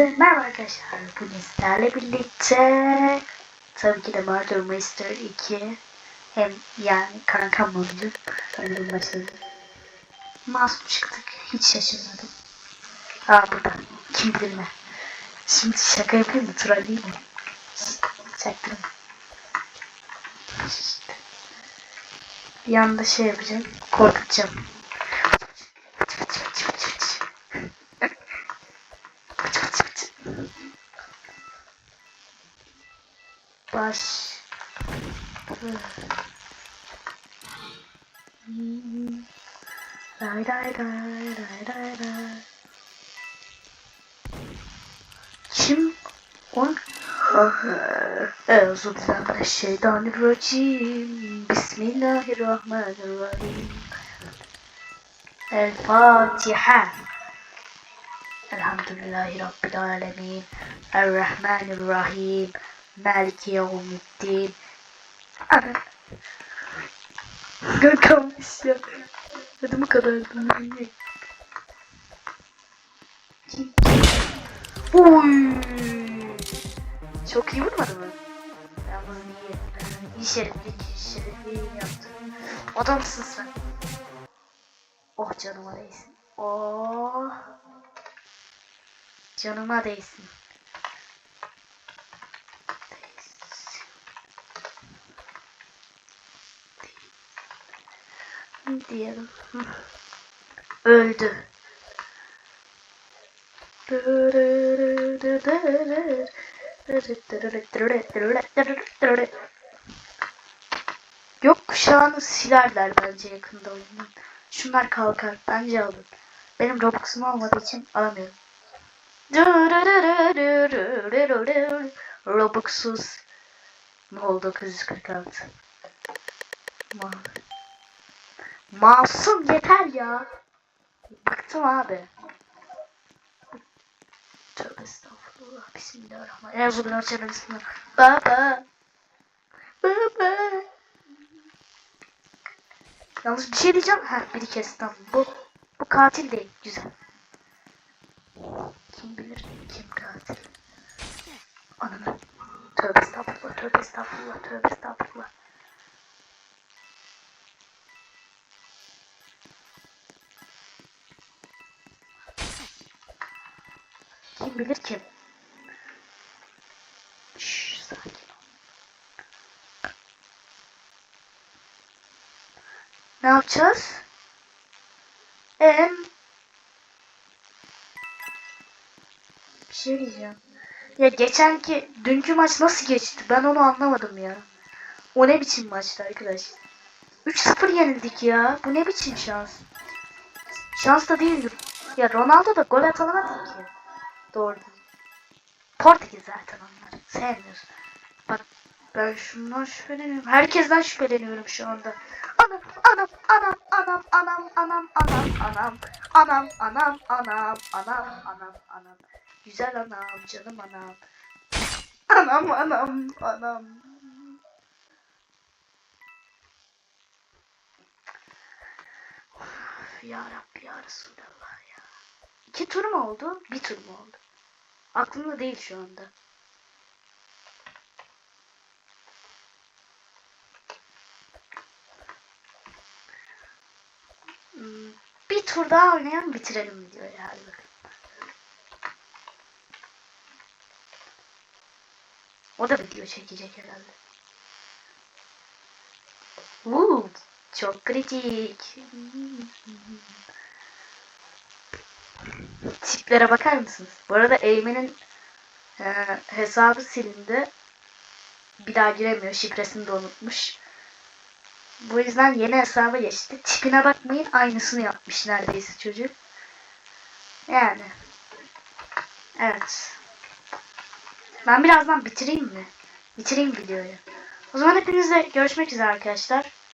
arkadaşlar bugün sizlerle birlikte tabii ki de Murder Mystery 2 hem yani kankam olacak sanırım başladı. Masum çıktık hiç şaşırmadım. Aa burada kim bilir ne. Şimdi şaka yapayım mı trolleyeyim mi? Çaktım. Bir şey yapacağım korkutacağım. baş. Day day day day day day. Kim? On? Ee, Euzu billahi şeytanirracim. Bismillahirrahmanirrahim. El Fatiha. Elhamdülillahi Rabbil Alemin. Errahmanirrahim. Maliki yevmiddin. Ana. Kalmış ya. Hadi bu kadar. Uy. Çok iyi vurmadı mı? Ben bunu iyi. İyi şereflik, şerefli yaptım. Adamsın sen. Oh canıma değsin. Oh. Canıma değsin. Diyelim. Öldü. Yok kuşağını silerler bence yakında oyunun. Şunlar kalkar. Bence alın. Benim Robux'um olmadığı için alamıyorum. Robux'suz. Ne oldu 946? Ma Masum yeter ya. Bıktım abi. Tövbe estağfurullah. Bismillahirrahmanirrahim. Bugün açarım Baba. Baba. Yalnız bir şey diyeceğim. Ha biri kesti tamam. Bu, bu katil değil. Güzel. Kim bilir kim katil. Ananı. Tövbe estağfurullah. Tövbe estağfurullah. Tövbe estağfurullah. Kim bilir kim? Şşş sakin ol. Ne yapacağız? Em Bir şey diyeceğim. Ya geçenki dünkü maç nasıl geçti? Ben onu anlamadım ya. O ne biçim maçtı arkadaş? 3-0 yenildik ya. Bu ne biçim şans? Şans da değildir. Ya Ronaldo da gol atamadı ki. Doğru. Portekiz zaten onlar. Sevmiyoruz. Bak ben şundan şüpheleniyorum. Herkesten şüpheleniyorum şu anda. Anam, anam, anam, anam, anam, anam, anam, anam, anam, anam, anam, anam, anam, anam. Güzel anam, canım anam. Anam, anam, anam. Ya Rabbi ya Resulallah ya. İki tur mu oldu? Bir tur mu oldu? Aklımda değil şu anda. Hmm, Bir tur daha oynayalım bitirelim videoyu hadi bakalım. O da video çekecek herhalde. Uuu çok kritik. Tiplere bakar mısınız? Bu arada Eymen'in e, hesabı silindi. Bir daha giremiyor. Şifresini de unutmuş. Bu yüzden yeni hesaba geçti. Tipine bakmayın. Aynısını yapmış neredeyse çocuk. Yani. Evet. Ben birazdan bitireyim mi? Bitireyim videoyu. O zaman hepinizle görüşmek üzere arkadaşlar.